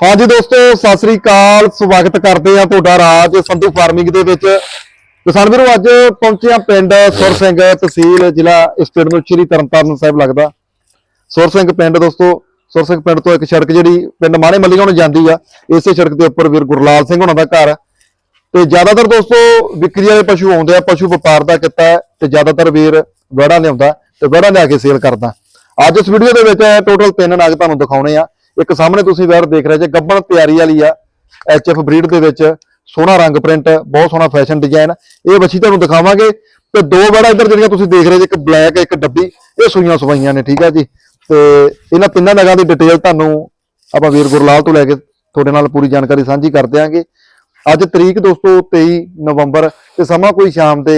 ਹਾਂਜੀ ਦੋਸਤੋ, ਸਤਿ ਸ੍ਰੀ ਅਕਾਲ, ਸਵਾਗਤ ਕਰਦੇ ਆ ਤੁਹਾਡਾ ਰਾਜ ਸੰਧੂ ਫਾਰਮਿੰਗ ਦੇ ਵਿੱਚ। ਕਿਸਾਨ ਵੀਰੋ, ਅੱਜ ਪਹੁੰਚਿਆ ਪਿੰਡ ਸੁਰ ਸਿੰਘ ਤਹਿਸੀਲ, ਜ਼ਿਲ੍ਹਾ ਇਸ ਪਿੰਡ ਨੂੰ ਸ਼੍ਰੀ ਤਰਨਤਾਰਨ ਸਾਹਿਬ ਲੱਗਦਾ। ਸੁਰ ਸਿੰਘ ਪਿੰਡ ਦੋਸਤੋ, ਸੁਰ ਸਿੰਘ ਪਿੰਡ ਤੋਂ ਇੱਕ ਸੜਕ ਜਿਹੜੀ ਪਿੰਡ ਮਾਣੇ ਮੱਲੀਆਂ ਨੂੰ ਜਾਂਦੀ ਆ, ਇਸੇ ਸੜਕ ਦੇ ਉੱਪਰ ਵੀਰ ਗੁਰਲਾਲ ਸਿੰਘ ਹੋਣਾ ਦਾ ਘਰ। ਆ। ਤੇ ਜ਼ਿਆਦਾਤਰ ਦੋਸਤੋ, ਵਿਕਰੀ ਵਾਲੇ ਪਸ਼ੂ ਆਉਂਦੇ ਆ, ਪਸ਼ੂ ਵਪਾਰ ਦਾ ਕਿੱਤਾ ਹੈ, ਤੇ ਜ਼ਿਆਦਾਤਰ ਵੀਰ ਵੜਾ ਲਿਆਉਂਦਾ ਤੇ ਵੜਾ ਲਿਆ ਕੇ ਸੇਲ ਕਰਦਾ। ਅੱਜ ਇਸ ਵੀਡੀਓ ਦੇ ਵਿੱਚ ਟੋਟਲ ਤਿੰਨ ਨਾਗ ਤੁਹਾਨੂੰ ਦਿਖਾਉਣੇ ਆ। ਇੱਕ ਸਾਹਮਣੇ ਤੁਸੀਂ ਵੈਰ ਦੇਖ ਰਹੇ ਜੇ, ਗੱਬਣ ਤਿਆਰੀ ਵਾਲੀ ਆ, ਐਚਐਫ ਬਰੀਡ ਦੇ ਵਿੱਚ, ਸੋਹਣਾ ਰੰਗ ਪ੍ਰਿੰਟ, ਬਹੁਤ ਸੋਹਣਾ ਫੈਸ਼ਨ ਡਿਜ਼ਾਈਨ। ਇਹ ਬੱਚੀ ਤੁਹਾਨੂੰ ਦਿਖਾਵਾਂਗੇ ਤੇ ਦੋ ਵੜਾ ਇੱਧਰ ਜਿਹੜੀਆਂ ਤੁਸੀਂ ਦੇਖ ਰਹੇ ਜੇ, ਇੱਕ ਬਲੈਕ, ਇੱਕ ਡੱਬੀ, ਇਹ ਸੂਈਆਂ ਸਵਾਈਆਂ ਨੇ, ਠੀਕ ਆ ਜੀ। ਤੇ ਇਹਨਾਂ ਤਿੰਨਾਂ ਨਗਾਂ ਦੀ ਡਿਟੇਲ ਤੁਹਾਨੂੰ ਆਪਾਂ ਵੀਰ ਗੁਰਲਾਲ ਤੋਂ ਲੈ ਕੇ ਤੁਹਾਡੇ ਨਾਲ ਪੂਰੀ ਜਾਣਕਾਰੀ ਸਾਂਝੀ ਕਰ ਦਿਆਂਗੇ। ਅੱਜ ਤਰੀਕ ਦੋਸਤੋ 23 ਨਵੰਬਰ ਤੇ ਸਮਾਂ ਕੋਈ ਸ਼ਾਮ ਦੇ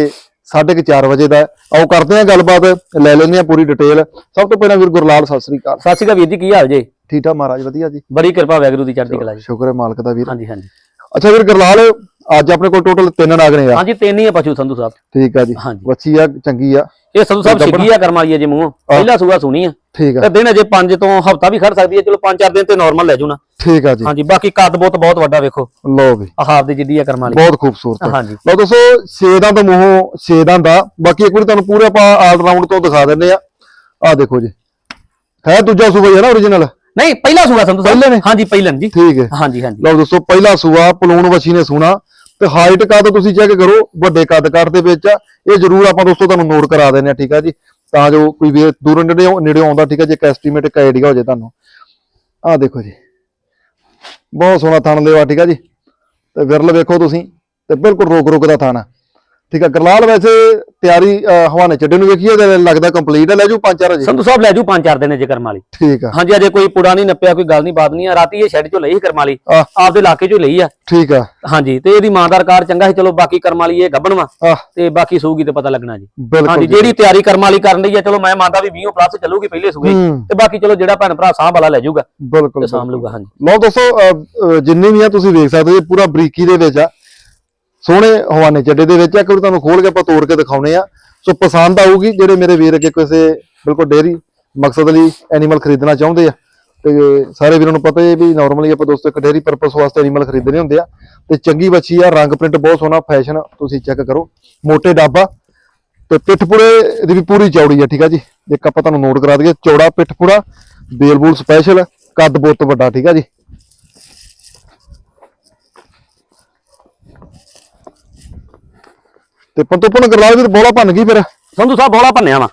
4:30 ਵਜੇ ਦਾ ਆਓ ਕਰਦੇ ਹਾਂ ਗੱਲਬਾਤ, ਲੈ ਲੈਂਦੇ ਹਾਂ ਪੂਰੀ ਡਿਟੇਲ। ਸਭ ਤੋਂ ਪਹਿਲਾਂ ਵੀਰ ਗੁਰਲਾਲ, ਸਤਿ ਸ੍ਰੀ ਅਕਾਲ। ਸਤਿ ਸ਼੍ਰੀ ਅਕਾਲ ਵੀਰ ਜੀ, ਕੀ ਹਾਲ ਜੀ? ਠੀਕ ਠਾਕ ਮਹਾਰਾਜ ਵਧੀਆ ਜੀ। ਬੜੀ ਕਿਰਪਾ ਵੈਗਰੂ ਦੀ ਚੜ੍ਹਦੀ ਕਲਾ ਜੀ। ਸ਼ੁਕਰ ਹੈ ਮਾਲਕ ਦਾ ਵੀਰ। ਹਾਂਜੀ ਹਾਂਜੀ। ਅੱਛਾ ਵੀਰ ਗੁਰਲਾਲ ਅੱਜ ਆਪਣੇ ਕੋਲ ਟੋਟਲ ਤਿੰਨ ਨਾਗ ਨੇ ਆ। ਹਾਂਜੀ ਤਿੰਨ ਹੀ ਆ ਪਸ਼ੂ ਸੰਧੂ ਸਾਹਿਬ। ਠੀਕ ਆ ਜੀ। ਬੱਚੀ ਆ ਚੰਗੀ ਆ। ਇਹ ਸੰਧੂ ਸਾਹਿਬ। ਸਿੱਗੀ ਆ ਕਰਮ ਵਾਲੀ ਆ ਜੇ ਮੂੰਹ। ਪਹਿਲਾ ਸੂਆ ਸੁਣੀ ਆ। ਠੀਕ ਤੇ ਆ ਦਿਨ ਅਜੇ 5 ਤੋਂ ਹਫਤਾ ਵੀ ਖੜ ਸਕਦੀ ਹੈ ਚਲੋ 5-4 ਦਿਨ ਤੇ ਨਾਰਮਲ ਲੈ ਜੂ ਨਾ। ਠੀਕ ਆ ਜੀ। ਹਾਂਜੀ ਬਾਕੀ ਕੱਦ ਬਹੁਤ ਬਹੁਤ ਵੱਡਾ ਵੇਖੋ। ਲਓ ਵੀ ਆਹਾਰ ਦੀ ਜਿੱਡੀ ਆ ਕਰਮ ਵਾਲੀ। ਬਹੁਤ ਖੂਬਸੂਰਤ ਆ। ਹਾਂਜੀ। ਲਓ ਦੋਸਤੋ ਛੇਦਾਂ ਤੋਂ ਮੂੰਹੋਂ ਛੇਦਾਂ ਦਾ ਬਾਕੀ ਇੱਕ ਵਾਰੀ ਤੁਹਾਨੂੰ ਪੂਰੇ ਆਪਾਂ ਆਲ ਰਾਉਂਡ ਤੋਂ ਦਿਖਾ ਦਿੰਦੇ ਆ। ਆ ਦੇਖੋ ਜੀ। ਹੈ ਦੂਜਾ ਸੂਬਾ ਹੀ ਹੈ ਨਾ origignal ਨਹੀਂ ਪਹਿਲਾ ਸੂਆ ਸੰਧੂ ਸਾਹਿਬ। ਪਹਿਲੇ ਨੇ? ਹਾਂਜੀ ਪਹਿਲਨ ਜੀ। ਠੀਕ ਹੈ। ਹਾਂਜੀ ਹਾਂਜੀ। ਲਓ ਦੋਸਤੋ ਪਹਿਲਾ ਸੂਆ ਪਲੂਣ ਵਛੀ ਨੇ ਸੁਣਾ। ਤੇ ਹਾਈਟ ਕੱਦ ਤੁਸੀਂ ਚੈੱਕ ਕਰੋ ਵੱਡੇ ਕੱਦ ਕੱਦ ਦੇ ਵਿੱਚ ਆ। ਇਹ ਜ਼ਰੂਰ ਆਪਾਂ ਦੋਸਤੋ ਤੁਹਾਨੂੰ ਨੋਟ ਕਰਾ ਦਿੰਦੇ ਆ ਠੀਕ ਆ ਜੀ? ਤਾਂ ਜੋ ਕੋਈ ਵੀ ਦੂਰੋਂ ਨੇੜੇ ਨੇੜੇ ਆਉਂਦਾ ਠੀਕ ਆ ਜੇ? ਇੱਕ ਐਸਟੀਮੇਟ ਇੱਕ ਆਈਡੀਆ ਹੋ ਜਾਏ ਤੁਹਾਨੂੰ। ਆਹ ਦੇਖੋ ਜੀ। ਬਹੁਤ ਸੋਹਣਾ ਥਣ ਲਿਆ ਠੀਕ ਆ ਜੀ? ਤੇ ਵਿਰਲ ਵੇਖੋ ਤੁਸੀਂ। ਤੇ ਬਿਲਕੁਲ ਰੋਕ ਰੋਕ ਦਾ ਥਣ ਆ। ਠੀਕ ਆ ਗਰਲਾਲ ਵੈਸੇ ਤਿਆਰੀ ਹਵਾਨੇ ਚੱਡੇ ਨੂੰ ਵੇਖੀਏ ਤੇ ਲੱਗਦਾ ਕੰਪਲੀਟ ਹੈ ਲੈ ਜੂ ਪੰਜ ਚਾਰ ਅਜੇ ਸੰਧੂ ਸਾਹਿਬ ਲੈ ਜੂ 5-4 ਦਿਨ ਅਜੇ ਕਰਮ ਵਾਲੀ। ਠੀਕ ਆ। ਹਾਂਜੀ ਅਜੇ ਕੋਈ ਪੁੜਾ ਨਹੀਂ ਨੱਪਿਆ ਕੋਈ ਗੱਲ ਨਹੀਂ ਬਾਤ ਨਹੀਂ ਆ ਰਾਤੀ ਇਹ ਸ਼ੈੱਡ ਚੋਂ ਲਈ ਸੀ ਕਰਮ ਵਾਲੀ ਆਹ। ਆਪਦੇ ਇਲਾਕੇ ਚੋਂ ਲਈ ਆ। ਠੀਕ ਆ। ਹਾਂਜੀ ਤੇ ਇਹਦੀ ਮਾਂ ਦਾ ਰਿਕਾਰਡ ਚੰਗਾ ਸੀ ਚਲੋ ਬਾਕੀ ਕਰਮ ਵਾਲੀ ਇਹ ਗੱਭਣ ਵਾ ਤੇ ਬਾਕੀ ਸੂਗੀ ਤੇ ਪਤਾ ਲੱਗਣਾ ਜੀ। ਹਾਂਜੀ ਜੀ। ਜਿਹੜੀ ਤਿਆਰੀ ਕਰਮ ਵਾਲੀ ਕਰਨ ਲਈ ਆ ਚਲੋ ਮੈਂ ਮੰਨਦਾ ਵੀ 20 ਪਲੱਸ ਚੱਲੂਗੀ ਪਹਿਲੇ ਸੂਗੇ ਹੂੰ। ਤੇ ਬਾਕੀ ਚਲੋ ਜਿਹੜਾ ਭੈਣ ਭਰਾ ਸਾਂਭ ਵਾਲਾ ਲੈ ਜਾਊਗਾ ਬਿਲਕੁਲ ਸਾਂਭ ਲੂਗਾ ਹਾਂਜੀ। ਲਓ ਦੋਸਤੋ ਜਿੰਨੀ ਵੀ ਆ ਤੁਸੀਂ ਵੇਖ ਸਕਦੇ ਹੋ ਪੂਰਾ ਬਰੀਕੀ ਦੇ ਵਿੱਚ ਆ। ਸੋਹਣੇ ਹਵਾਨੇ ਚੱਡੇ ਦੇ ਵਿੱਚ ਆ ਇੱਕ ਤੁਹਾਨੂੰ ਖੋਲ ਕੇ ਆਪਾਂ ਤੋੜ ਕੇ ਦਿਖਾਉਨੇ ਆ। ਸੋ ਪਸੰਦ ਆਊਗੀ ਜਿਹੜੇ ਮੇਰੇ ਵੀਰ ਅੱਗੇ ਕਿਸੇ ਬਿਲਕੁਲ ਡੇਰੀ ਮਕਸਦ ਲਈ ਐਨੀਮਲ ਖਰੀਦਣਾ ਚਾਹੁੰਦੇ ਆ। ਤੇ ਸਾਰੇ ਵੀਰਾਂ ਨੂੰ ਪਤਾ ਹੈ ਵੀ ਨਾਰਮਲੀ ਆਪਾਂ ਦੋਸਤੋ ਇੱਕ ਡੇਰੀ ਪਰਪਸ ਵਾਸਤੇ ਐਨੀਮਲ ਖਰੀਦਣੇ ਹੁੰਦੇ ਆ। ਤੇ ਚੰਗੀ ਬੱਚੀ ਆ, ਰੰਗ ਪ੍ਰਿੰਟ ਬਹੁਤ ਸੋਹਣਾ ਫੈਸ਼ਨ ਤੁਸੀਂ ਚੈੱਕ ਕਰੋ। ਮੋਟੇ ਡਾਬਾ ਤੇ ਪਿੱਠਪੁੜੇ ਦੀ ਵੀ ਪੂਰੀ ਚੌੜੀ ਆ, ਠੀਕ ਆ ਜੀ। ਇੱਕ ਆਪਾਂ ਤੁਹਾਨੂੰ ਨੋਟ ਕਰਾ ਦਈਏ, ਚੌੜਾ ਪਿੱਠਪੁੜਾ ਬੇਲਬੂਲ ਸਪੈਸ਼ਲ ਕੱਦ ਬਹੁਤ ਵੱਡਾ, ਠੀਕ ਆ ਜੀ। ਤੇ ਪੰਤੋਪਨ ਗਰਲਾਲ ਵੀਰ ਬੋਲਾ ਭੰਨ ਗਈ ਫਿਰ। ਸੰਧੂ ਸਾਹਿਬ ਬੋਲਾ ਭੰਨਿਆ ਵਾ।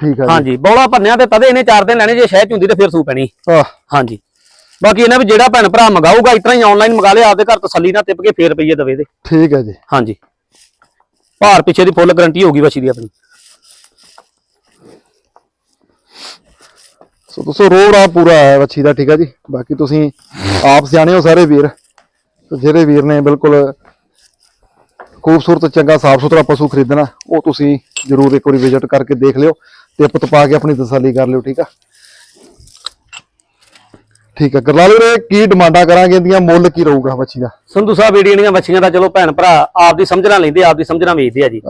ਠੀਕ ਆ ਹਾਂਜੀ ਬੋਲਾ ਭੰਨਿਆ ਤੇ ਤਦੇ ਇਹਨੇ 4 ਦਿਨ ਲੈਣੇ ਜੇ ਸ਼ਹਿਦ ਹੁੰਦੀ ਤੇ ਫਿਰ ਸੂ ਪੈਣੀ। ਹਾਂਜੀ। ਬਾਕੀ ਇਹਨਾਂ ਵੀ ਜਿਹੜਾ ਭੈਣ ਭਰਾ ਮੰਗਾਊਗਾ ਇਤਨਾ ਹੀ ਆਨਲਾਈਨ ਮੰਗਾ ਲਿਆ ਆਪਦੇ ਘਰ ਤਸੱਲੀ ਨਾਲ ਟਿਪ ਕੇ ਫੇਰ ਰੁਪਈਏ ਦਵੇ ਦੇ ਠੀਕ ਹੈ ਜੀ। ਹਾਂਜੀ। ਭਾਰ ਪਿੱਛੇ ਦੀ ਫੁੱਲ ਗਾਰੰਟੀ ਹੋਊਗੀ ਵਛੀ ਦੀ ਆਪਣੀ। ਸੋ ਦੋਸਤੋ ਰੋੜਾ ਪੂਰਾ ਹੈ ਵੱਛੀ ਦਾ ਠੀਕ ਆ ਜੀ। ਬਾਕੀ ਤੁਸੀਂ ਆਪ ਸਿਆਣੇ ਹੋ ਸਾਰੇ ਵੀਰ। ਜਿਹੜੇ ਵੀਰ ਨੇ ਬਿਲਕੁਲ ਖੂਬਸੂਰਤ ਚੰਗਾ ਸਾਫ਼ ਸੁਥਰਾ ਪਸ਼ੂ ਖਰੀਦਣਾ ਉਹ ਤੁਸੀਂ ਜਰੂਰ ਇੱਕ ਵਾਰੀ ਵਿਜ਼ਿਟ ਕਰਕੇ ਦੇਖ ਲਿਓ ਟਿਪ ਤਪਾ ਕੇ ਆਪਣੀ ਤਸੱਲੀ ਕਰ ਲਿਓ ਠੀਕ ਆ? ਠੀਕ ਆ ਗਰਲਾਲ ਵੀਰੇ ਕੀ ਡਿਮਾਂਡਾਂ ਕਰਾਂਗੇ ਇਹਦੀਆਂ ਮੁੱਲ ਕੀ ਰਹੂਗਾ ਵੱਛੀ ਦਾ? ਸੰਧੂ ਸਾਹਿਬ ਦੀਆਂ ਵੱਛੀਆਂ ਦਾ ਚਲੋ ਭੈਣ ਭਰਾ ਆਪ ਦੀ ਸਮਝਣਾ ਲੈਂਦੇ ਆਪ ਦੀ ਸਮਝਣਾ ਵੇਚਦੇ ਆ ਜੀ।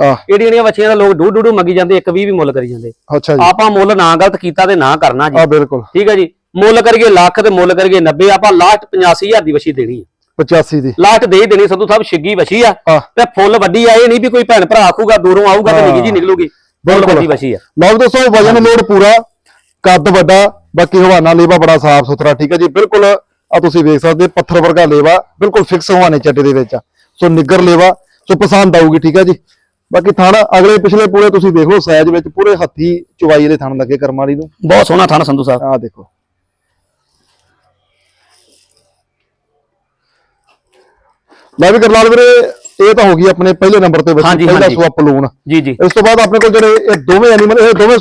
ਦੀਆਂ ਵੱਛੀਆਂ ਦਾ ਲੋਕ ਡੂ ਡੂ ਡੂ ਮੰਗੀ ਜਾਂਦੇ ਇੱਕ ਵੀ ਵੀ ਮੁੱਲ ਕਰੀ ਜਾਂਦੇ। ਅੱਛਾ ਜੀ। ਆਪਾਂ ਮੁੱਲ ਨਾ ਗਲਤ ਕੀਤਾ ਤੇ ਨਾ ਕਰਨਾ ਜੀ। ਆ ਬਿਲਕੁਲ। ਠੀਕ ਹੈ ਜੀ। ਮੁੱਲ ਕਰੀਏ ਲੱਖ ਤੇ ਮੁੱਲ ਕਰੀਏ 90 ਆਪਾਂ ਲਾਸਟ 85000 ਦੀ ਵਛੀ ਦੇਣੀ ਹੈ 85 ਦੀ। ਲਾਸਟ ਦੇ ਹੀ ਦੇਣੀ ਸੰਧੂ ਸਾਹਿਬ ਛਿੱਗੀ ਵਛੀ ਆ। ਤੇ ਫੁੱਲ ਵੱਡੀ ਆ ਇਹ ਨਹੀਂ ਵੀ ਕੋਈ ਭੈਣ ਭਰਾ ਆਖੂਗਾ ਦੂਰੋਂ ਆਊਗਾ ਤੇ ਨਿੱਕੀ ਜੀ ਨਿਕਲੂਗੀ। ਫੁੱਲ ਬਿਲਕੁਲ। ਵੱਡੀ ਵਛੀ ਆ। ਲਓ ਦੋਸਤੋ ਵਜਨ ਲੋਡ ਪੂਰਾ ਕੱਦ ਵੱਡਾ ਬਾਕੀ ਹਵਾਨਾ ਲੇਵਾ ਬੜਾ ਸਾਫ਼ ਸੁਥਰਾ ਠੀਕ ਹੈ ਜੀ? ਬਿਲਕੁਲ ਆ ਤੁਸੀਂ ਵੇਖ ਸਕਦੇ ਪੱਥਰ ਵਰਗਾ ਲੇਵਾ ਬਿਲਕੁਲ ਫਿਕਸ ਹਵਾਨੇ ਚੱਡੇ ਦੇ ਵਿੱਚ ਆ। ਸੋ ਨਿੱਗਰ ਲੇਵਾ ਸੋ ਪਸੰਦ ਆਊਗੀ ਠੀਕ ਹੈ ਜੀ? ਬਾਕੀ ਥਣ ਅਗਲੇ ਪਿਛਲੇ ਪੂਰੇ ਤੁਸੀਂ ਦੇਖ ਸਾਈਜ਼ ਵਿੱਚ ਪੂਰੇ ਹੱਥੀ ਚੁਵਾਈ ਦੇ ਥਣ ਲੱਗੇ ਕਰਮ ਵਾਲੀ ਨੂੰ। ਬਹੁਤ ਸੋਹਣਾ ਥਾਣਾ ਸੰਧੂ ਸਾਹਿਬ। ਆਹ ਦੇਖੋ। ਲੈ ਵੀ ਕਰਲਾਲ ਵੀਰੇ ਇਹ ਤਾਂ ਹੋ ਗਈ ਆਪਣੇ ਪਹਿਲੇ ਨੰਬਰ ਤੇ ਬੱਚੀ ਪਹਿਲਾ। ਸੂਆ ਪਲੂਣ ਜੀ ਜੀ। ਇਸ ਤੋਂ ਬਾਅਦ ਆਪਣੇ ਕੋਲ ਜਿਹੜੇ ਇਹ ਦੋਵੇਂ ਐਨੀਮਲ ਇਹ ਦੋਵੇਂ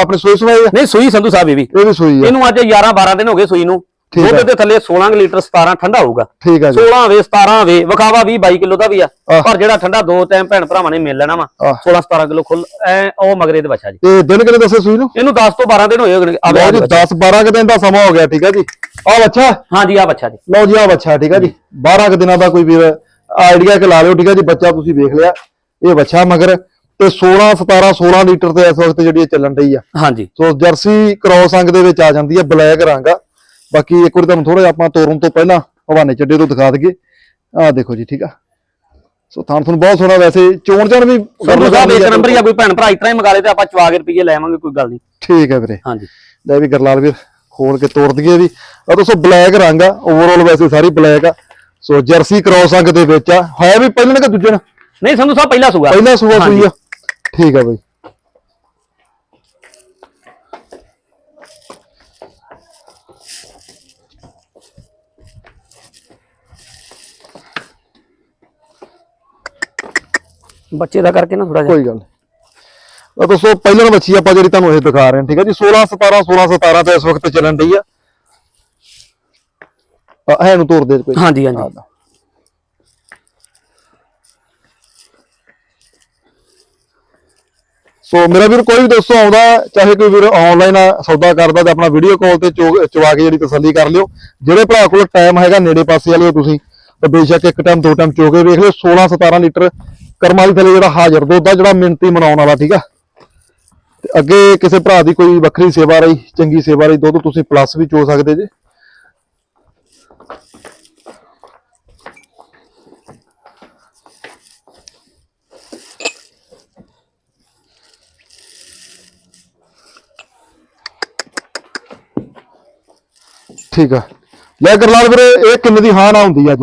ਆਪਣੇ ਸੋਏ ਆ? ਨਹੀਂ ਸੂਈ ਸੰਧੂ ਸਾਹਿਬ ਇਹ ਵੀ। ਇਹ ਵੀ ਸੂਈ ਆ। ਇਹਨੂੰ ਅੱਜ 11 12 ਦਿਨ ਹੋ ਗਏ ਸੂਈ ਨੂੰ। ਦੁੱਧ ਹੈ। ਦੇ ਥੱਲੇ 16 ਕੁ ਲੀਟਰ 17 ਠੰਡਾ ਹੋਊਗਾ। ਠੀਕ ਆ ਜੀ। 16 ਵੇ 17 ਵੇ ਵਿਖਾਵਾ 20 22 ਕਿਲੋ ਦਾ ਵੀ ਆ। ਪਰ ਜਿਹੜਾ ਠੰਡਾ ਦੋ ਟਾਈਮ ਭੈਣ ਭਰਾਵਾਂ ਨੇ ਮਿਲ ਲੈਣਾ ਵਾ ਆਹ। 16 17 ਕਿਲੋ ਖੁੱਲ ਐ ਉਹ ਮਗਰੇ ਦੇ ਬੱਚਾ ਜੀ। ਤੇ ਦਿਨ ਕਿੰਨੇ ਦੱਸੇ ਸੂਈ ਨੂੰ? ਇਹਨੂੰ 10 ਤੋਂ 12 ਦਿਨ ਹੋਏ ਹੋਣਗੇ ਆ ਲਓ ਜੀ ਬੱਚਾ 10 12 ਕੁ ਦਿਨ ਦਾ ਸਮਾਂ ਹੋ ਗਿਆ ਠੀਕ ਆ ਜੀ। ਆ ਬੱਚਾ? ਹਾਂਜੀ ਆ ਬੱਚਾ ਜੀ। ਲਓ ਜੀ ਆ ਬੱਚਾ ਠੀਕ ਆ ਜੀ। 12 ਕੁ ਦਿਨਾਂ ਦਾ ਕੋਈ ਵੀਰ ਆਈਡੀਆ ਕਿ ਲਾ ਲਿਓ ਠੀਕ ਆ ਜੀ ਬੱਚਾ ਤੁਸੀਂ ਵੇਖ ਲਿਆ। ਇਹ ਬੱਚਾ ਮਗਰ ਤੇ 16 17 16 ਲੀਟਰ ਤੇ ਇਸ ਵਕਤ ਜਿਹੜੀ ਚੱਲਣ ਰਹੀ ਆ। ਹਾਂਜੀ। ਸੋ ਜਰਸੀ ਕ੍ਰੋਸ ਅੰਗ ਦੇ ਵਿੱਚ ਆ ਜਾਂਦੀ ਹੈ ਬਲੈਕ ਰੰਗ ਆ। ਬਾਕੀ ਇੱਕ ਵਾਰੀ ਤੁਹਾਨੂੰ ਥੋੜਾ ਜਿਹਾ ਆਪਾਂ ਤੋਰਨ ਤੋਂ ਪਹਿਲਾਂ ਹਵਾਨੇ ਚੱਡੇ ਤੋਂ ਦਿਖਾ ਦਈਏ। ਆਹ ਦੇਖੋ ਜੀ ਠੀਕ ਆ? ਸੋ ਥਾਣ ਤੁਹਾਨੂੰ ਬਹੁਤ ਸੋਹਣਾ ਵੈਸੇ ਚੋਣ ਚਣ ਵੀ ਸੰਧੂ ਸਾਹਿਬ ਇੱਕ ਨੰਬਰ ਆ ਕੋਈ ਭੈਣ ਭਰਾ ਇਤਨਾ ਹੀ ਮੰਗਾ ਲੇ ਤੇ ਆਪਾਂ ਚਵਾ ਕੇ ਰੁਪਈਏ ਲੈਵਾਂਗੇ ਕੋਈ ਗੱਲ ਨਹੀਂ। ਠੀਕ ਹੈ ਵੀਰੇ। ਹਾਂਜੀ। ਲੈ ਵੀ ਗਰਲਾਲ ਵੀਰ ਖੋਲ ਕੇ ਤੋੜ ਦਈਏ ਵੀ। ਆ ਦੋਸਤੋ ਬਲੈਕ ਰੰਗ ਆ ਓਵਰਆਲ ਵੈਸੇ ਸਾਰੀ ਬਲੈਕ ਆ। ਸੋ ਜਰਸੀ ਕ੍ਰੋਸ ਅੰਗ ਦੇ ਵਿੱਚ ਆ। ਹੈ ਵੀ ਪਹਿਲਾਂ ਕਿ ਦੂਜੇ ਨਾਲ ਨਹੀਂ ਸੰਧੂ ਸਾਹਿਬ ਪਹਿਲਾ ਸੂਗਾ ਪਹਿਲਾਂ ਸੂਆ। ਸੂਈ ਆ। ਠੀਕ ਆ ਬਈ। ਬੱਚੇ ਦਾ ਕਰਕੇ ਨਾ ਥੋੜਾ ਜਿਹਾ। ਕੋਈ ਗੱਲ ਨਹੀਂ। ਆ ਦੋਸਤੋ ਪਹਿਲਾਂ ਬੱਚੀ ਆਪਾਂ ਜਿਹੜੀ ਤੁਹਾਨੂੰ ਇਹ ਦਿਖਾ ਰਹੇ ਹਾਂ ਠੀਕ ਆ ਜੀ? 16 17 16 17 ਤੇ ਇਸ ਵਕਤ ਚੱਲਣ ਡਈ ਆ। ਆ ਹੈ ਨੂੰ ਤੋੜ ਦੇ ਕੋਈ। ਹਾਂਜੀ ਹਾਂਜੀ। ਸੋ ਮੇਰਾ ਵੀਰ ਕੋਈ ਵੀ ਦੋਸਤੋ ਆਉਂਦਾ ਚਾਹੇ ਕੋਈ ਵੀਰ ਆਨਲਾਈਨ ਸੌਦਾ ਕਰਦਾ ਤੇ ਆਪਣਾ ਵੀਡੀਓ ਕਾਲ ਤੇ ਚਵਾ ਕੇ ਜਿਹੜੀ ਤਸੱਲੀ ਕਰ ਲਿਓ। ਜਿਹੜੇ ਭਰਾ ਕੋਲ ਟਾਈਮ ਹੈਗਾ ਨੇੜੇ ਪਾਸੇ ਵਾਲਿਓ ਤੁਸੀਂ ਤੇ ਬੇਸ਼ੱਕ ਇੱਕ ਟਾਈਮ ਦੋ ਟਾਈਮ ਚੋ ਕੇ ਵੇਖ ਲਿਓ। 16 17 ਲੀਟਰ ਕਰਮਾਲੀ ਥੱਲੇ ਜਿਹੜਾ ਹਾਜ਼ਰ ਦੁੱਧ ਆ ਜਿਹੜਾ ਮਿੰਤੀ ਮਨਾਉਣ ਵਾਲਾ, ਠੀਕ ਆ? ਤੇ ਅੱਗੇ ਕਿਸੇ ਭਰਾ ਦੀ ਕੋਈ ਵੱਖਰੀ ਸੇਵਾ ਰਹੀ, ਚੰਗੀ ਸੇਵਾ ਰਹੀ, ਦੁੱਧ ਤੁਸੀਂ ਪਲੱਸ ਵੀ ਚੋ ਸਕਦੇ ਜੇ। ਠੀਕ ਆ। ਲੈ ਕਰਲਾਲ ਵੀਰੇ, ਇਹ ਕਿੰਨੇ ਦੀ ਹਾਂ ਨਾ ਹੁੰਦੀ ਆ ਅੱਜ?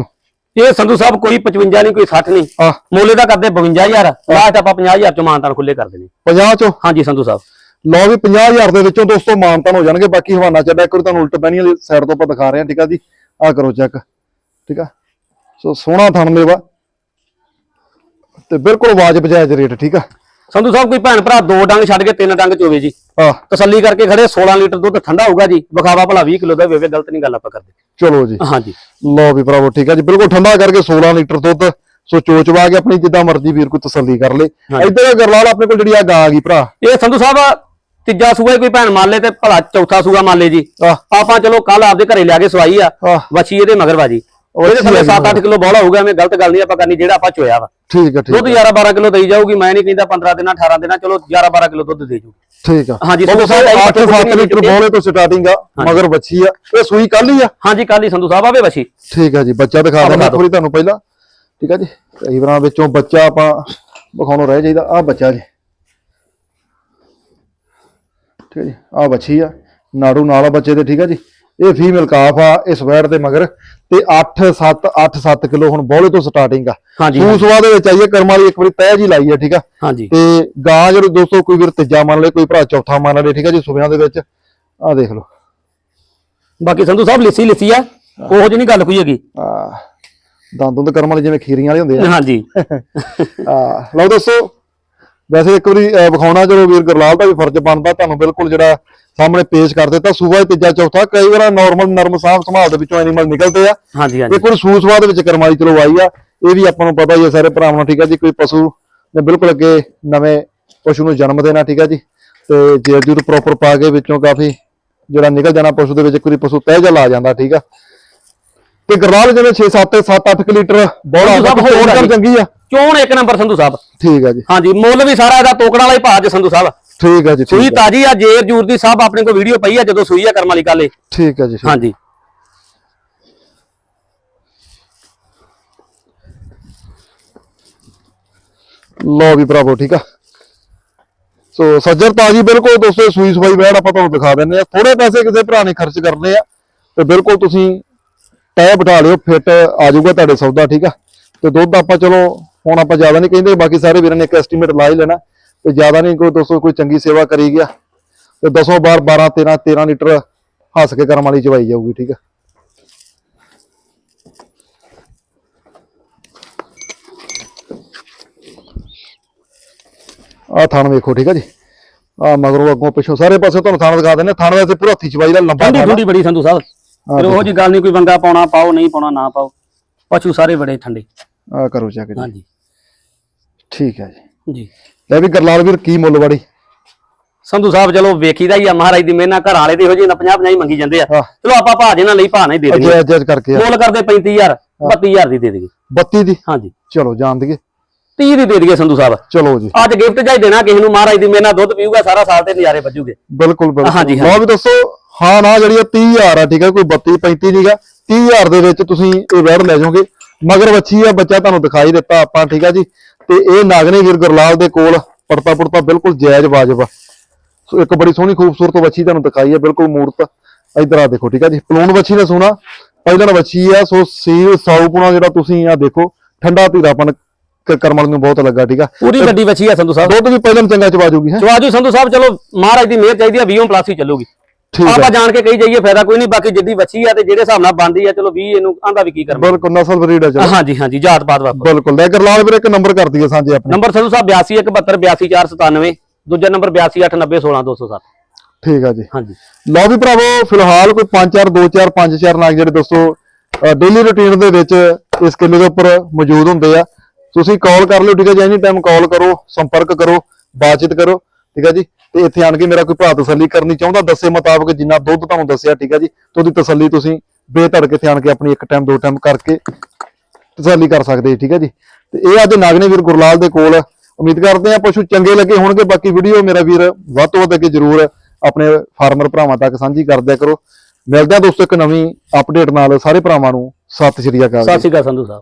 ਇਹ ਸੰਧੂ ਸਾਹਿਬ ਕੋਈ 55 ਨਹੀਂ ਕੋਈ 60 ਨਹੀਂ। ਮੋਲੇ ਦਾ ਕਰਦੇ 52000 ਲਾਸਟ ਆਪਾਂ 50000 ਚੋਂ ਮਾਨਤਾਨ ਖੁੱਲੇ ਕਰ ਦੇਣੇ। 50 ਚੋਂ? ਹਾਂਜੀ ਸੰਧੂ ਸਾਹਿਬ। ਲਓ ਵੀ 50000 ਦੇ ਵਿੱਚੋਂ ਦੋਸਤੋ ਮਾਨਤਾਨ ਹੋ ਜਾਣਗੇ ਬਾਕੀ ਹਵਾਨਾ ਚੱਡਾ ਇੱਕ ਵਾਰੀ ਤੁਹਾਨੂੰ ਉਲਟ ਪੈਣੀ ਵਾਲੀ ਸਾਈਡ ਤੋਂ ਆਪਾਂ ਦਿਖਾ ਰਹੇ ਹਾਂ ਠੀਕ ਆ ਜੀ? ਆ ਕਰੋ ਚੈੱਕ ਠੀਕ ਆ? ਸੋ ਸੋਹਣਾ ਥਣ ਲੇਵਾ ਤੇ ਬਿਲਕੁਲ ਵਾਜਬ ਜਾਇਜ਼ ਰੇਟ ਠੀਕ ਆ? ਸੰਧੂ ਸਾਹਿਬ ਕੋਈ ਭੈਣ ਭਰਾ ਦੋ ਡੰਗ ਛੱਡ ਕੇ ਤਿੰਨ ਡੰਗ ਚੋਵੇ ਜੀ। ਆ ਤਸੱਲੀ ਕਰਕੇ ਖੜੇ 16 ਲੀਟਰ ਦੁੱਧ ਠੰਡਾ ਹੋਊਗਾ ਜੀ। ਵਿਖਾਵਾ ਭਲਾ 20 ਕਿਲੋ ਦਾ ਹੋਵੇ ਗਲਤ ਨਹੀਂ ਗੱਲ ਆਪਾਂ ਕਰਦੇ। ਚਲੋ ਜੀ। ਹਾਂਜੀ। ਲਓ ਵੀ ਭਰਾਵੋ ਠੀਕ ਆ ਜੀ। ਬਿਲਕੁਲ ਠੰਡਾ ਕਰਕੇ 16 ਲੀਟਰ ਦੁੱਧ ਸੋ ਚੋਚਵਾ ਕੇ ਆਪਣੀ ਜਿੱਦਾਂ ਮਰਜ਼ੀ ਵੀਰ ਕੋਈ ਤਸੱਲੀ ਕਰ ਲੇ। ਇੱਧਰ ਗਰਲਾਲ ਆਪਣੇ ਕੋਲ ਜਿਹੜੀ ਆ ਗਾਂ ਆ ਗਈ ਭਰਾ। ਇਹ ਸੰਧੂ ਸਾਹਿਬ ਤੀਜਾ ਸੂਆ ਕੋਈ ਭੈਣ ਮੰਨ ਲੇ ਤੇ ਭਲਾ ਚੌਥਾ ਸੂਆ ਮੰਨ ਲੇ ਜੀ। ਆਪਾਂ ਚਲੋ ਕੱਲ ਆਪਦੇ ਘਰੇ ਲਿਆ ਕੇ ਸਵਾਈ ਆ। ਆ ਵਛੀ ਇਹਦੇ ਮਗਰ ਬਾਜੀ ਉਹਦੇ ਥੱਲੇ ਆ ਗਈ 7-8 ਕਿਲੋ ਬੋਲਾ ਹੋਊਗਾ ਐਵੇਂ ਗਲਤ ਗੱਲ ਨਹੀਂ ਆਪਾਂ ਕਰਨੀ ਜਿਹੜਾ ਆਪਾਂ ਚੋਇਆ ਵਾ। ਠੀਕ ਆ ਠੀਕ ਦੁੱਧ 11-12 ਕਿਲੋ ਦੇਈ ਜਾਊਗੀ ਮੈਂ ਨਹੀਂ ਕਹਿੰਦਾ 15 ਦਿਨਾਂ 18 ਦਿਨਾਂ ਚਲੋ 11-12 ਕਿਲੋ ਦੁੱਧ ਦੇ ਜੂਗੀ ਠੀਕ ਆ। ਹਾਂਜੀ, ਸੰਧੂ ਸਾਹਿਬ, ਸਾਹਿਬ 8 8 ਲੀਟਰ ਬੋਲੇ ਤੋਂ ਸਟਾਰਟਿੰਗ ਆ ਮਗਰ ਬੱਚੀ ਆ। ਇਹ ਸੂਈ ਕੱਲ ਹੀ ਆ? ਹਾਂਜੀ ਕੱਲ ਹੀ ਸੰਧੂ ਸਾਹਿਬ ਆਵੇ ਵਛੀ। ਠੀਕ ਆ ਜੀ ਬੱਚਾ ਦਿਖਾ ਦਿੰਦਾ ਵਾਰੀ ਤੁਹਾਨੂੰ ਪਹਿਲਾਂ। ਠੀਕ ਆ ਜੀ ਕਈ ਵਾਰਾਂ ਵਿੱਚੋਂ ਬੱਚਾ ਆਪਾਂ ਵਿਖਾਉਣੋਂ ਰਹਿ ਜਾਈਦਾ। ਆ ਬੱਚਾ ਜੀ। ਠੀਕ ਆ ਜੀ ਆ ਬੱਚੀ ਆ। ਨਾੜੂ ਨਾਲ ਬੱਚੇ ਦੇ ਠੀਕ ਆ ਜੀ। ਇਹ ਫੀਮੇਲ ਕਾਫ ਆ ਇਸ ਵੈੜ ਦੇ ਮਗਰ ਤੇ 8 7 8 7 ਕਿਲੋ ਹੁਣ ਬੋਲੇ ਤੋਂ ਸਟਾਰਟਿੰਗ ਆ। ਹਾਂਜੀ ਸੂਸਵਾ ਦੇ ਵਿੱਚ ਆਈਏ ਕਰਮ ਵਾਲੀ ਇੱਕ ਵਾਰੀ ਤੈਅ ਜੀ ਲਾਈ ਆ ਠੀਕ ਆ? ਹਾਂਜੀ। ਤੇ ਗਾਂ ਜਦੋਂ ਦੋਸਤੋ ਕੋਈ ਵੀਰ ਤੀਜਾ ਮੰਨ ਲਏ ਕੋਈ ਭਰਾ ਚੌਥਾ ਮੰਨ ਲਏ ਠੀਕ ਆ ਜੀ ਸੁਬਿਆਂ ਦੇ ਵਿੱਚ ਆ ਦੇਖ ਲਓ। ਬਾਕੀ ਸੰਧੂ ਸਾਹਿਬ ਲਿੱਸੀ ਲਿੱਸੀ ਆ ਉਹੋ ਜਿਹੀ ਨਹੀਂ ਗੱਲ ਕੋਈ ਹੈਗੀ। ਆ ਦੰਦ ਦੁੰਦ ਕਰਮ ਵਾਲੇ ਜਿਵੇਂ ਖੀਰੀਆਂ ਵਾਲੇ ਹੁੰਦੇ ਆ। ਹਾਂਜੀ। ਆ ਲਓ ਦੋਸਤੋ ਵੈਸੇ ਇੱਕ ਵਾਰੀ ਵਿਖਾਉਣਾ ਚਲੋ ਵੀਰ ਗੁਰਲਾਲ ਦਾ ਵੀ ਫਰਜ਼ ਬਣਦਾ ਤੁਹਾਨੂੰ ਬਿਲਕੁਲ ਜਿਹੜਾ ਸਾਹਮਣੇ ਪੇਸ਼ ਕਰ ਦਿੱਤਾ। ਸੂਬਾ ਤੀਜਾ ਚੌਥਾ ਕਈ ਵਾਰ ਨਾਰਮਲ ਨਰਮ ਸਾਹ ਸੰਭਾਲ ਦੇ ਵਿੱਚੋਂ ਐਨੀਮਲ ਨਿਕਲਦੇ ਆ। ਹਾਂਜੀ ਹਾਂਜੀ। ਇੱਕ ਵਾਰ ਸੂਸਵਾ ਦੇ ਵਿੱਚ ਕਰਮਾਈ ਚਲੋ ਆਈ ਆ। ਇਹ ਵੀ ਆਪਾਂ ਨੂੰ ਪਤਾ ਹੀ ਹੈ ਸਾਰੇ ਭਰਾਵਾਂ ਨੂੰ ਠੀਕ ਆ ਜੀ? ਕੋਈ ਪਸ਼ੂ ਨੇ ਬਿਲਕੁਲ ਅੱਗੇ ਨਵੇਂ ਪਸ਼ੂ ਨੂੰ ਜਨਮ ਦੇਣਾ ਠੀਕ ਆ ਜੀ? ਤੇ ਜੇਰ ਜੂਰ ਪ੍ਰੋਪਰ ਪਾ ਕੇ ਵਿੱਚੋਂ ਕਾਫੀ ਜਿਹੜਾ ਨਿਕਲ ਜਾਣਾ ਪਸ਼ੂ ਦੇ ਵਿੱਚ ਇੱਕ ਵਾਰੀ ਪਸ਼ੂ ਤਹਿ ਜਾ ਲਾ ਜਾਂਦਾ ਠੀਕ ਆ? ਤੇ ਗਰਲਾਲ ਜਿਵੇਂ 6 7 7 8 ਲੀਟਰ ਬੋਲਾ ਕਰ ਜੀ। ਚੰਗੀ ਆ। ਚੋਣ ਇੱਕ ਨੰਬਰ ਸੰਧੂ ਸਾਹਿਬ। ਠੀਕ ਆ ਜੀ। ਹਾਂਜੀ ਮੁੱਲ ਵੀ ਸਾਰਾ ਇਹਦਾ ਤੋਕੜਾ ਵਾਲਾ ਹੀ ਭਾਅ ਸੰਧੂ ਸਾਹਿਬ। ਠੀਕ ਆ ਜੀ ਸੂਈ ਤਾਜੀ ਆ ਜੇਰ ਜੂਰ ਦੀ ਸਾਹਿਬ ਆਪਣੇ ਕੋਲ ਵੀਡੀਓ ਪਈ ਆ ਜਦੋਂ ਸੂਈ ਆ ਕਰਮ ਵਾਲੀ ਕੱਲ ਠੀਕ ਆ ਜੀ। ਹਾਂਜੀ। ਲਓ ਵੀ ਭਰਾਵੋ ਠੀਕ ਆ। ਸੋ ਸੱਜਰ ਤਾਜੀ ਬਿਲਕੁਲ ਦੋਸਤੋ ਸੂਈ ਸਵਾਈ ਬੈੜ ਆਪਾਂ ਤੁਹਾਨੂੰ ਦਿਖਾ ਦਿੰਨੇ ਆ ਥੋੜੇ ਪੈਸੇ ਕਿਸੇ ਭਰਾ ਨੇ ਖਰਚ ਕਰਨੇ ਆ ਤੇ ਬਿਲਕੁਲ ਤੁਸੀਂ ਟੈ ਬਿਠਾ ਲਿਓ ਫਿੱਟ ਆ ਜਾਊਗਾ ਤੁਹਾਡੇ ਸੌਦਾ ਠੀਕ ਆ। ਤੇ ਦੁੱਧ ਆਪਾਂ ਚਲੋ ਹੁਣ ਆਪਾਂ ਜ਼ਿਆਦਾ ਨਹੀਂ ਕਹਿੰਦੇ ਬਾਕੀ ਸਾਰੇ ਵੀਰਾਂ ਨੇ ਇੱਕ ਐਸਟੀਮੇਟ ਲਾ ਹੀ ਲੈਣਾ। ਤੇ ਜ਼ਿਆਦਾ ਨਹੀਂ ਕੋਈ ਦੋਸਤੋ ਕੋਈ ਚੰਗੀ ਸੇਵਾ ਕਰੀ ਗਿਆ। ਤੇ 10 ਬਾਰ 12 13 13 ਲੀਟਰ ਹੱਸ ਕੇ ਕਰਮ ਵਾਲੀ ਚਵਾਈ ਜਾਊਗੀ ਠੀਕ ਆ? ਆ ਥਣ ਵੇਖੋ ਠੀਕ ਆ ਜੀ? ਆ ਮਗਰੋਂ ਅੱਗੋਂ ਪਿੱਛੋਂ ਸਾਰੇ ਪਾਸੇ ਤੁਹਾਨੂੰ ਥਣ ਦਿਖਾ ਦਿੰਦੇ ਥਣ ਵੈਸੇ ਪੂਰਾ ਹੱਥੀ ਚਵਾਈ ਦਾ ਲੰਬਾ ਠੰਡੀ। ਠੰਡੀ ਬੜੀ ਸੰਧੂ ਸਾਹਿਬ। ਫਿਰ ਉਹੋ ਜੀ ਗੱਲ ਨਹੀਂ ਕੋਈ ਵੰਗਾ ਪਾਉਣਾ ਪਾਓ ਨਹੀਂ ਪਾਉਣਾ ਨਾ ਪਾਓ। ਪਸ਼ੂ ਸਾਰੇ ਬੜੇ ਠੰਡੇ। ਆ ਕਰੋ ਚੱਕ ਜੀ। ਹਾਂਜੀ। ਠੀਕ ਹੈ ਜੀ। ਜੀ। ਲੈ ਵੀ ਗਰਲਾਲ ਵੀਰ ਕੀ ਮੁੱਲ ਵਾੜੀ ਸੰਧੂ ਸਾਹਿਬ ਚਲੋ ਵੇਖੀਦਾ ਹੀ ਆ ਮਹਾਰਾਜ ਦੀ ਮਿਹਨਾ ਘਰ ਵਾਲੇ ਦੇ ਇਹੋ ਜਿਹੇ 50 50 ਹੀ ਮੰਗੀ ਜਾਂਦੇ ਆ। ਹਾਂ। ਚਲੋ ਆਪਾਂ ਭਾਅ ਦੇ ਨਾਲ ਲਈ ਭਾਅ ਨਹੀਂ ਦੇ ਦੇਣੀ ਐਡਜਸਟ ਕਰਕੇ ਆ। ਮੁੱਲ ਕਰਦੇ 35000 32000 ਦੀ ਦੇ ਦੇਗੇ 32 ਦੀ? ਹਾਂਜੀ। ਚਲੋ ਜਾਣ ਦਈਏ। 30 ਦੀ ਦੇ ਦੇਗੇ ਸੰਧੂ ਸਾਹਿਬ। ਚਲੋ ਜੀ। ਅੱਜ ਗਿਫਟ ਜਾਈ ਦੇਣਾ ਕਿਸੇ ਨੂੰ ਮਹਾਰਾਜ ਦੀ ਮਿਹਨਾ ਦੁੱਧ ਪੀਊਗਾ ਸਾਰਾ ਸਾਲ ਤੇ ਨਜ਼ਾਰੇ ਵੱਜੂਗੇ। ਬਿਲਕੁਲ ਬਿਲਕੁਲ। ਹਾਂਜੀ, ਲਓ ਵੀ ਦੱਸੋ ਹਾਂ ਨਾ ਜਿਹੜੀ ਇਹ 30000 ਆ ਠੀਕ ਹੈ ਕੋਈ 32 35 ਨਹੀਂਗਾ 30000 ਦੇ ਵਿੱਚ ਤੁਸੀਂ ਇਹ ਵੈੜ ਲੈ ਜਾਓਗੇ। ਮਗਰ ਵੱਛੀ ਆ ਬੱਚਾ ਤੁਹਾਨੂੰ ਦਿਖਾਈ ਦਿੱਤਾ ਆਪਾਂ ਠੀਕ ਹੈ ਜੀ। ਤੇ ਇਹ ਨਾਗਨੇ ਵੀਰ ਗੁਰਲਾਲ ਦੇ ਕੋਲ ਪੜਤਾ ਪੁੜਤਾ ਬਿਲਕੁਲ ਜਾਇਜ਼ ਵਾਜਬ ਆ। ਸੋ ਇੱਕ ਬੜੀ ਸੋਹਣੀ ਖੂਬਸੂਰਤ ਵੱਛੀ ਤੁਹਾਨੂੰ ਦਿਖਾਈ ਹੈ ਬਿਲਕੁਲ ਮੂਰਤ। ਇਧਰ ਆ ਦੇਖੋ ਠੀਕ ਹੈ ਜੀ? ਪਲੂਣ ਵੱਛੀ ਦਾ ਸੋਨਾ ਪਹਿਲਾਂ ਵੱਛੀ ਆ ਸੋ ਸੀਲ ਸਾਊਪੁਣਾ ਜਿਹੜਾ ਤੁਸੀਂ ਆ ਦੇਖੋ ਠੰਡਾ ਧੀਰਾਪਨ ਕਰਮਲ ਨੂੰ ਬਹੁਤ ਲੱਗਾ ਠੀਕ ਆ? ਪੂਰੀ ਗੱਡੀ ਬੱਚੀ ਆ ਸੰਧੂ ਸਾਹਿਬ। ਦੁੱਧ ਵੀ ਪਹਿਲਾਂ ਚੰਗਾ ਚਵਾ ਜੂਗੀ ਹੈ? ਚਵਾਜੂ ਸੰਧੂ ਸਾਹਿਬ ਚਲੋ ਮਹਾਰਾਜ ਦੀ ਮਿਹਰ ਚਾਹੀਦੀ ਆ 20 ਪਲੱਸ ਹੀ ਚੱਲੂਗੀ। ਆਪਾਂ ਜਾਣ ਕੇ ਕਹੀ ਜਾਈਏ ਫਾਇਦਾ ਕੋਈ ਨਹੀਂ ਬਾਕੀ ਜਿੱਦੀ ਬੱਚੀ ਆ ਤੇ ਜਿਹੜੇ ਹਿਸਾਬ ਨਾਲ ਬਣਦੀ ਆ ਚਲੋ 20 ਇਹਨੂੰ ਆਂਦਾ ਵੀ ਕੀ ਕਰਨਾ। ਬਿਲਕੁਲ ਨਸਲ ਬਰੀਡ ਹੈ ਚਲੋ। ਹਾਂਜੀ ਹਾਂਜੀ ਜਾਤ ਪਾਤ ਵਾਪਸ। ਬਿਲਕੁਲ ਲੈ ਗੁਰਲਾਲ ਵੀਰ ਇੱਕ ਨੰਬਰ ਕਰ ਦਈਏ ਸਾਂਝੇ ਆਪਣੇ। ਨੰਬਰ ਸੰਧੂ ਸਾਹਿਬ 8217 82497 ਦੂਜਾ ਨੰਬਰ 8289016207 ਠੀਕ ਆ ਜੀ। ਹਾਂਜੀ। ਲਓ ਵੀ ਭਰਾਵੋ ਫਿਲਹਾਲ ਕੋਈ 5 4 2 4 5 4 ਨਾਗ ਜਿਹੜੇ ਦੋਸਤੋ ਡੇਲੀ ਰੁਟੀਨ ਦੇ ਵਿੱਚ ਇਸ ਕਿੱਲੇ ਦੇ ਉੱਪਰ ਮੌਜੂਦ ਹੁੰਦੇ ਆ। ਤੁਸੀਂ ਕਾਲ ਕਰ ਲਿਓ ਠੀਕ ਹੈ ਜੀ ਐਨੀ ਟਾਈਮ ਕਾਲ ਕਰੋ ਸੰਪਰਕ ਕਰੋ ਬਾਤਚੀਤ ਕਰੋ। ਠੀਕ ਹੈ ਜੀ? ਤੇ ਇੱਥੇ ਆਣ ਕੇ ਮੇਰਾ ਕੋਈ ਭਰਾ ਤਸੱਲੀ ਕਰਨੀ ਚਾਹੁੰਦਾ, ਦੱਸੇ ਮੁਤਾਬਕ ਜਿੰਨਾ ਦੁੱਧ ਤੁਹਾਨੂੰ ਦੱਸਿਆ, ਠੀਕ ਹੈ ਜੀ? ਤੇ ਉਹਦੀ ਤਸੱਲੀ ਤੁਸੀਂ ਬੇਧੜਕ ਇੱਥੇ ਆਣ ਕੇ ਆਪਣੀ ਇੱਕ ਟਾਈਮ ਦੋ ਟਾਈਮ ਕਰਕੇ ਤਸੱਲੀ ਕਰ ਸਕਦੇ ਜੀ ਠੀਕ ਹੈ ਜੀ? ਤੇ ਇਹ ਅੱਜ ਨਾਗਨੇ ਵੀਰ ਗੁਰਲਾਲ ਦੇ ਕੋਲ ਉਮੀਦ ਕਰਦੇ ਆ ਪਸ਼ੂ ਚੰਗੇ ਲੱਗੇ ਹੋਣਗੇ। ਬਾਕੀ ਵੀਡੀਓ ਮੇਰਾ ਵੀਰ ਵੱਧ ਤੋਂ ਵੱਧ ਅੱਗੇ ਜਰੂਰ ਆਪਣੇ ਫਾਰਮਰ ਭਰਾਵਾਂ ਤੱਕ ਸਾਂਝੀ ਕਰਦਿਆ ਕਰੋ। ਮਿਲਦੇ ਆ ਦੋਸਤੋ ਇੱਕ ਨਵੀਂ ਅਪਡੇਟ ਨਾਲ। ਸਾਰੇ ਭਰਾਵਾਂ ਨੂੰ ਸਤਿ ਸ਼੍ਰੀ ਅਕਾਲ ਸਤਿ ਸ਼੍ਰੀ ਅਕਾਲ ਸੰਧੂ ਸਾਹਿਬ।